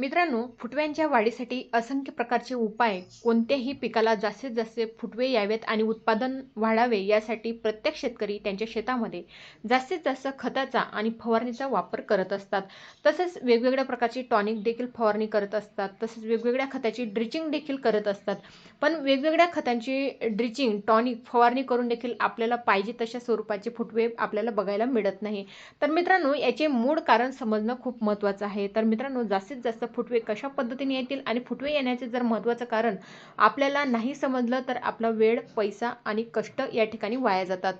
मित्रांनो फुटव्यांच्या वाढीसाठी असंख्य प्रकारचे उपाय कोणत्याही पिकाला जास्तीत जास्त फुटवे यावेत आणि उत्पादन वाढावे यासाठी प्रत्येक शेतकरी त्यांच्या शेतामध्ये जास्तीत जास्त खताचा आणि फवारणीचा वापर करत असतात. तसेच वेगवेगळ्या प्रकारची टॉनिक देखील फवारणी करत असतात. तसेच वेगवेगळ्या खताची ड्रिचिंग देखील करत असतात. पण वेगवेगळ्या खतांची ड्रिचिंग टॉनिक फवारणी करून देखील आपल्याला पाहिजे तशा स्वरूपाचे फुटवे आपल्याला बघायला मिळत नाही. तर मित्रांनो याचे मूळ कारण समजणं खूप महत्त्वाचं आहे. तर मित्रांनो जास्तीत जास्त फुटवे कशा पद्धतीने येतील आणि फुटवे येण्याचे जर महत्त्वाचं कारण आपल्याला नाही समजलं तर आपला वेळ पैसा आणि कष्ट या ठिकाणी वाया जातात.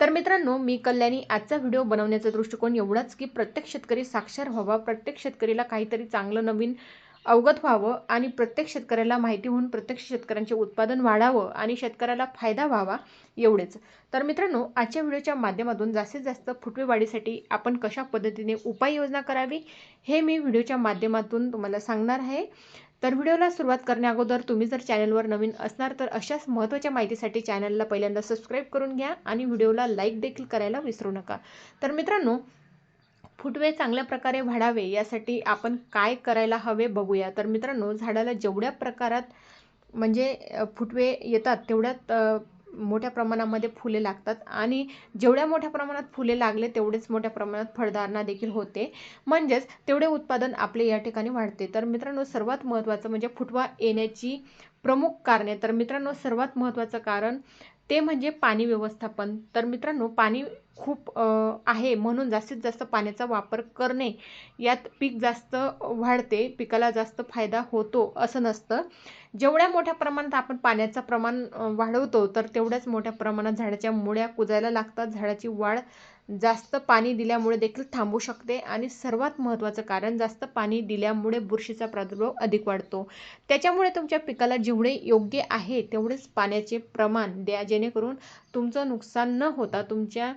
तर मित्रांनो मी कल्याणी आजचा व्हिडिओ बनवण्याचा दृष्टिकोन एवढाच की प्रत्येक शेतकरी साक्षर व्हावा प्रत्येक शेतकरीला काहीतरी चांगलं नवीन अवगत व्हावं आणि प्रत्येक शेतकऱ्याला माहिती होऊन प्रत्येक शेतकऱ्यांचे उत्पादन वाढावं आणि शेतकऱ्याला फायदा व्हावा एवढेच. तर मित्रांनो आजच्या व्हिडिओच्या माध्यमातून जास्तीत जास्त फुटवे वाढीसाठी आपण कशा पद्धतीने उपाययोजना करावी हे मी व्हिडिओच्या माध्यमातून तुम्हाला सांगणार आहे. तर व्हिडिओला सुरुवात करण्याअगोदर तुम्ही जर चॅनलवर नवीन असणार तर अशाच महत्त्वाच्या माहितीसाठी चॅनलला पहिल्यांदा सबस्क्राईब करून घ्या आणि व्हिडिओला लाईक देखील करायला विसरू नका. तर मित्रांनो फुटवे चांगल्या प्रकारे वाढावे यासाठी आपण काय करायला हवे बघूया. तर मित्रांनो झाडाला जेवढ्या प्रकारात म्हणजे फुटवे येतात तेवढ्यात मोठ्या प्रमाणामध्ये फुले लागतात. आणि जेवढ्या मोठ्या प्रमाणात फुले लागले तेवढेच मोठ्या प्रमाणात फळधारणा देखील होते. म्हणजेच तेवढे उत्पादन आपले या ठिकाणी वाढते. तर मित्रांनो सर्वात महत्त्वाचं म्हणजे फुटवा येण्याची प्रमुख कारणे. तर मित्रांनो सर्वात महत्त्वाचं कारण ते म्हणजे पाणी व्यवस्थापन. तर मित्रांनो पाणी खूप आहे म्हणून जास्तीत जास्त पाण्याचा वापर करणे यात पीक जास्त वाढते पिकाला जास्त फायदा होतो असं नसतं. जेवढ्या मोठ्या प्रमाणात आपण पाण्याचं प्रमाण वाढवतो तर तेवढ्याच मोठ्या प्रमाणात झाडाच्या मुळ्या कुजायला लागतात. झाडाची वाढ जास्त पाणी दिल्यामुळे देखील थांबू शकते आणि सर्वात महत्त्वाचं कारण जास्त पाणी दिल्यामुळे बुरशीचा प्रादुर्भाव अधिक वाढतो. त्याच्यामुळे तुमच्या पिकाला जेवढे योग्य आहे तेवढेच पाण्याचे प्रमाण द्या जेणेकरून तुमचं नुकसान न होता तुमच्या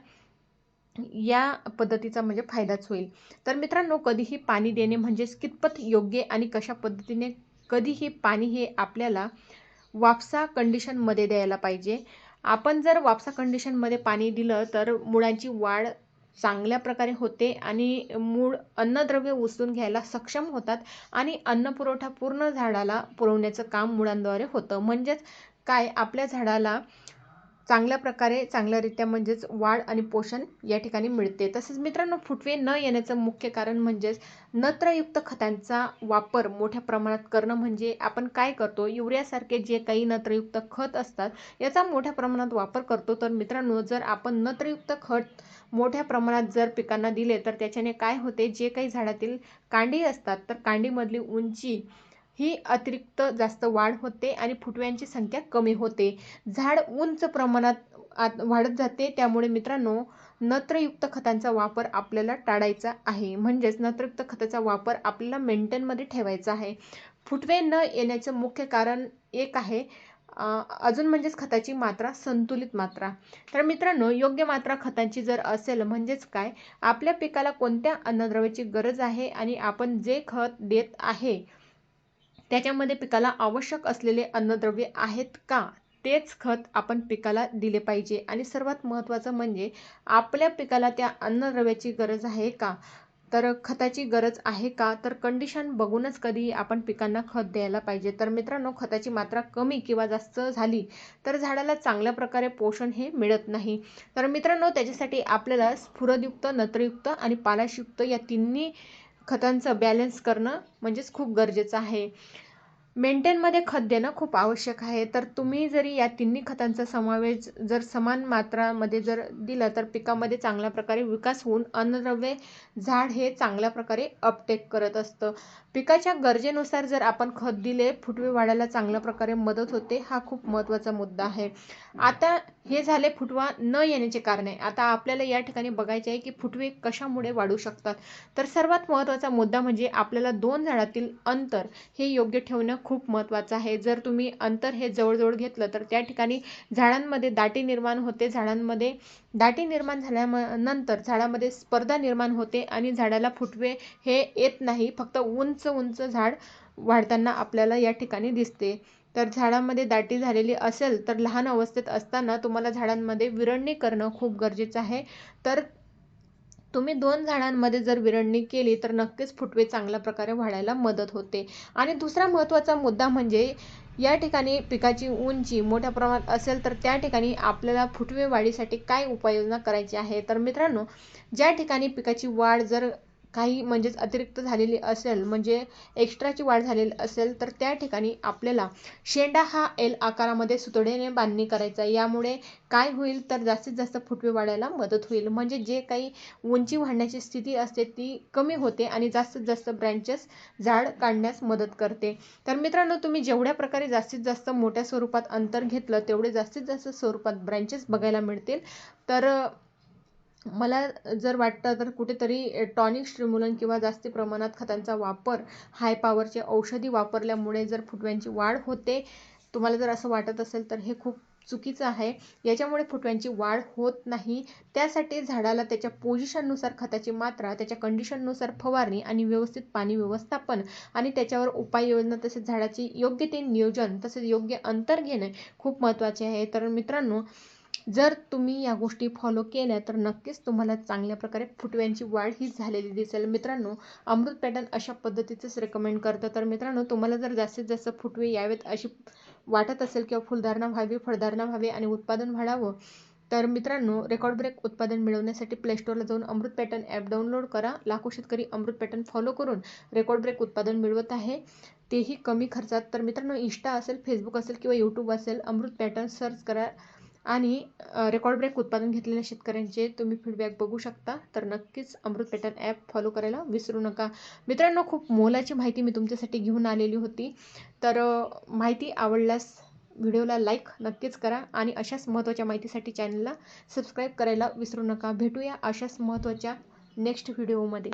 या पद्धतीचा म्हणजे फायदाच होईल. तर मित्रांनो कधीही पाणी देणे म्हणजेच कितपत योग्य आणि कशा पद्धतीने कधीही पाणी हे आपल्याला वापसा कंडिशनमध्ये द्यायला पाहिजे. आपण जर वापसा कंडिशनमध्ये पाणी दिलं तर मुळांची वाढ चांगल्या प्रकारे होते आणि मूळ अन्नद्रव्य उचलून घ्यायला सक्षम होतात आणि अन्नपुरवठा पूर्ण झाडाला पुरवण्याचं काम मुळांद्वारे होतं. म्हणजेच काय? आपल्या झाडाला चांगल्या प्रकारे चांगल्यारित्या म्हणजेच वाढ आणि पोषण या ठिकाणी मिळते. तसेच मित्रांनो फुटवे न येण्याचं मुख्य कारण म्हणजेच नत्रयुक्त खतांचा वापर मोठ्या प्रमाणात करणं म्हणजे आपण काय करतो? युरियासारखे जे काही नत्रयुक्त खत असतात याचा मोठ्या प्रमाणात वापर करतो. तर मित्रांनो जर आपण नत्रयुक्त खत मोठ्या प्रमाणात जर पिकांना दिले तर त्याच्याने काय होते? जे काही झाडातील कांडी असतात तर कांडीमधली उंची ही अतिरिक्त जास्त वाढ होते आणि फुटव्यांची संख्या कमी होते. झाड उंच प्रमाणात आत वाढत जाते. त्यामुळे मित्रांनो नत्रयुक्त खतांचा वापर आपल्याला टाळायचा आहे. म्हणजेच नत्रयुक्त खताचा वापर आपल्याला मेंटेनमध्ये ठेवायचा आहे. फुटवे न येण्याचं मुख्य कारण एक आहे अजून म्हणजेच खताची मात्रा संतुलित मात्रा. तर मित्रांनो योग्य मात्रा खतांची जर असेल म्हणजेच काय? आपल्या पिकाला कोणत्या अन्नद्रव्याची गरज आहे आणि आपण जे खत देत आहे त्याच्यामध्ये पिकाला आवश्यक असलेले अन्नद्रव्ये आहेत का? तेच खत आपण पिकाला दिले पाहिजे. आणि सर्वात महत्त्वाचं म्हणजे आपल्या पिकाला त्या अन्नद्रव्याची गरज आहे का? तर खताची गरज आहे का? तर कंडिशन बघूनच कधी आपण पिकांना खत द्यायला पाहिजे. तर मित्रांनो खताची मात्रा कमी किंवा जास्त झाली तर झाडाला चांगल्या प्रकारे पोषण हे मिळत नाही. तर मित्रांनो त्याच्यासाठी आपल्याला स्फुरदयुक्त नत्रयुक्त आणि पालाशयुक्त या तिन्ही खतांचं बॅलन्स करणं म्हणजेच खूप गरजेचं आहे. मेंटेनमध्ये खत देणं खूप आवश्यक आहे. तर तुम्ही जरी या तिन्ही खतांचा समावेश जर समान मात्रामध्ये जर दिलं तर पिकामध्ये चांगल्या प्रकारे विकास होऊन अन्नद्रव्ये झाड हे चांगल्या प्रकारे अपटेक करत असतं. पिकाच्या गरजेनुसार जर आपण खत दिले फुटवे वाढायला चांगल्या प्रकारे मदत होते हा खूप महत्त्वाचा मुद्दा आहे. आता हे झाले फुटवा न येण्याचे कारण. आहे आता आपल्याला या ठिकाणी बघायचे आहे की फुटवे कशामुळे वाढू शकतात. तर सर्वात महत्त्वाचा मुद्दा म्हणजे आपल्याला दोन झाडातील अंतर हे योग्य ठेवणं खूप महत्त्वाचं आहे. जर तुम्ही अंतर हे जवळजवळ घेतलं तर त्या ठिकाणी झाडांमध्ये दाटी निर्माण होते. झाडांमध्ये दाटी निर्माण झाल्यानंतर झाडामध्ये स्पर्धा निर्माण होते आणि झाडाला फुटवे हे येत नाही. फक्त उंच उंच झाड वाढताना आपल्याला या ठिकाणी दिसते. तर झाडामध्ये दाटी झालेली असेल तर लहान अवस्थेत असताना तुम्हाला झाडांमध्ये विरळणी करणं खूप गरजेचं आहे. तर तुम्ही दोन झाडांमध्ये जर विरळणी केली तर नक्कीच फुटवे चांगल्या प्रकारे वाढायला मदत होते. आणि दुसरा महत्त्वाचा मुद्दा म्हणजे या ठिकाणी पिकाची उंची मोठ्या प्रमाणात असेल तर त्या ठिकाणी आपल्याला फुटवे वाढीसाठी काय उपाययोजना करायची आहे? तर मित्रांनो ज्या ठिकाणी पिकाची वाढ जर काही म्हणजेच अतिरिक्त झालेली असेल म्हणजे एक्स्ट्राची वाढ झालेली असेल तर त्या ठिकाणी आपल्याला शेंडा हा एल आकारामध्ये सुतडेने बांधणी करायचा यामुळे काय होईल तर जास्तीत जास्त फुटवे वाढायला मदत होईल. म्हणजे जे काही उंची वाढण्याची स्थिती असते ती कमी होते आणि जास्तीत जास्त ब्रँचेस झाड काढण्यास मदत करते. तर मित्रांनो तुम्ही जेवढ्या प्रकारे जास्तीत जास्त मोठ्या स्वरूपात अंतर घेतलं तेवढे जास्तीत जास्त स्वरूपात ब्रँचेस बघायला मिळतील. तर मला जर वाटतं तर कुठेतरी टॉनिक स्ट्रिम्युलन किंवा जास्ती प्रमाणात खतांचा वापर हाय पॉवरचे औषधी वापरल्यामुळे जर फुटव्यांची वाढ होते तुम्हाला जर असं वाटत असेल तर हे खूप चुकीचं आहे. याच्यामुळे फुटव्यांची वाढ होत नाही. त्यासाठी झाडाला त्याच्या पोझिशननुसार खताची मात्रा त्याच्या कंडिशननुसार फवारणी आणि व्यवस्थित पाणी व्यवस्थापन आणि त्याच्यावर उपाययोजना तसेच झाडाची योग्य ते नियोजन तसेच योग्य अंतर घेणे खूप महत्त्वाचे आहे. तर मित्रांनो जर तुम्ही या गोष्टी फॉलो केल्या तर नक्कीच तुम्हाला चांगल्या प्रकारे फुटव्यांची वाढ ही झालेली दिसेल. मित्रांनो अमृत पॅटर्न अशा पद्धतीचंच रेकमेंड करतं. तर मित्रांनो तुम्हाला जर जास्तीत जास्त फुटवे यावेत अशी वाटत असेल किंवा फुलधारणा व्हावी फळधारणा व्हावी आणि उत्पादन वाढावं तर मित्रांनो रेकॉर्ड ब्रेक उत्पादन मिळवण्यासाठी प्लेस्टोरला जाऊन अमृत पॅटर्न ॲप डाउनलोड करा. लाखो शेतकरी अमृत पॅटर्न फॉलो करून रेकॉर्ड ब्रेक उत्पादन मिळवत आहे. तेही कमी खर्चात. तर मित्रांनो इंस्टा असेल फेसबुक असेल किंवा यूट्यूब असेल अमृत पॅटर्न सर्च करा. आणि रेकॉर्ड ब्रेक उत्पादन घेतलेल्या शेतकऱ्यांचे तुम्ही फीडबॅक बघू शकता. तर नक्कीच अमृत पॅटर्न ॲप फॉलो करायला विसरू नका. मित्रांनो खूप मोलाची माहिती मी तुमच्यासाठी घेऊन आलेली होती. तर माहिती आवडल्यास व्हिडिओला लाईक नक्कीच करा आणि अशाच महत्त्वाच्या माहितीसाठी चॅनलला सबस्क्राईब करायला विसरू नका. भेटूया अशाच महत्त्वाच्या नेक्स्ट व्हिडिओमध्ये